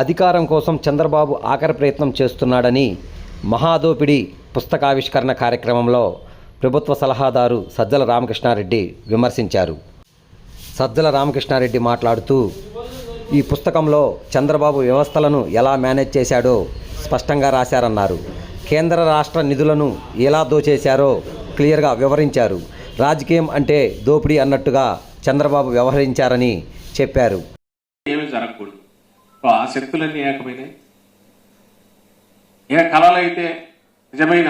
అధికారం కోసం చంద్రబాబు ఆఖరి ప్రయత్నం చేస్తున్నాడని మహాదోపిడి పుస్తకావిష్కరణ కార్యక్రమంలో ప్రభుత్వ సలహాదారు సజ్జల రామకృష్ణారెడ్డి విమర్శించారు. సజ్జల రామకృష్ణారెడ్డి మాట్లాడుతూ ఈ పుస్తకంలో చంద్రబాబు వ్యవస్థలను ఎలా మేనేజ్ చేశాడో స్పష్టంగా రాశారన్నారు. కేంద్ర రాష్ట్ర నిధులను ఎలా దోచేశారో క్లియర్గా వివరించారు. రాజకీయం అంటే దోపిడీ అన్నట్టుగా చంద్రబాబు వ్యవహరించారని చెప్పారు. ఆ శక్తులన్నీ ఏకమైనాయి. ఏ కళలు అయితే నిజమైన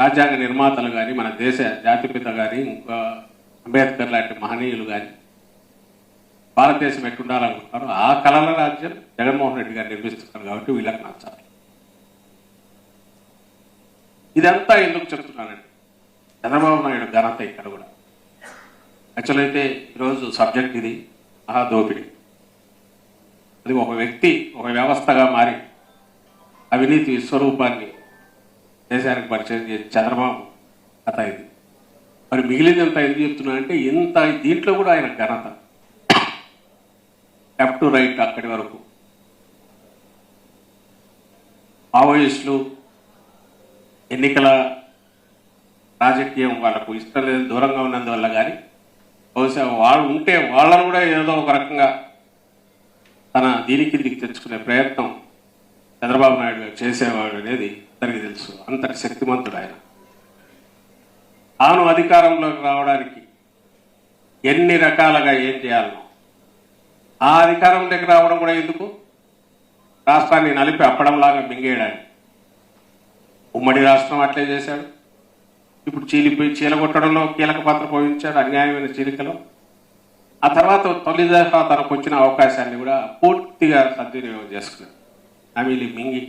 రాజ్యాంగ నిర్మాతలు కానీ మన దేశ జాతిపిత కానీ ఇంకా అంబేద్కర్ లాంటి మహనీయులు కానీ భారతదేశం ఎట్టుండాలనుకుంటున్నారు ఆ కళల రాజ్యం జగన్మోహన్ రెడ్డి గారు నిర్మిస్తున్నారు కాబట్టి వీళ్ళకి నచ్చాలి. ఇదంతా ఎందుకు చెప్తున్నానండి చంద్రబాబు నాయుడు ఘనత ఇక్కడ కూడా. యాక్చువల్ అయితే ఈరోజు సబ్జెక్ట్ ఇది మహా దోపిడీ. అది ఒక వ్యక్తి ఒక వ్యవస్థగా మారి అవినీతి విశ్వరూపాన్ని దేశానికి పరిచయం చేసి చంద్రబాబు కథ ఇది. మరి మిగిలినంత ఎందుకు చెప్తున్నా అంటే ఇంత దీంట్లో కూడా ఆయన ఘనత. లెఫ్ట్ టు రైట్ అక్కడి వరకు. మావోయిస్టులు ఎన్నికల రాజకీయం వాళ్ళకు ఇష్టం లేదు దూరంగా ఉన్నందువల్ల కానీ బహుశా వాళ్ళు ఉంటే వాళ్ళను కూడా ఏదో ఒక రకంగా తన దీనికి కిందికి తెచ్చుకునే ప్రయత్నం చంద్రబాబు నాయుడు గారు చేసేవాడు అనేది అందరికీ తెలుసు. అంతటి శక్తిమంతుడు ఆయన. తాను అధికారంలోకి రావడానికి ఎన్ని రకాలుగా ఏం చేయాలనో. ఆ అధికారంలోకి రావడం కూడా ఎందుకు? రాష్ట్రాన్ని నలిపి అప్పడంలాగా మింగేయడానికి ఉమ్మడి రాష్ట్రం అట్లే చేశాడు. ఇప్పుడు చీలిపోయి చీలగొట్టడంలో కీలక పాత్ర పోషించాడు అన్యాయమైన చీలికలో. ఆ తర్వాత తొలి దశ తనకు వచ్చిన అవకాశాన్ని కూడా పూర్తి పూర్తిగా సద్వినియోగం చేసుకున్నాడు. అమీలి మింగి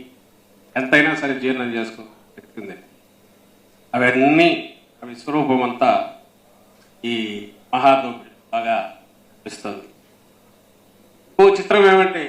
ఎంతైనా సరే జీర్ణం చేసుకుంది అవన్నీ అవి స్వరూపం అంతా ఈ మహాదోపిడి బాగా ఇస్తుంది ఓ చిత్రం ఏమంటే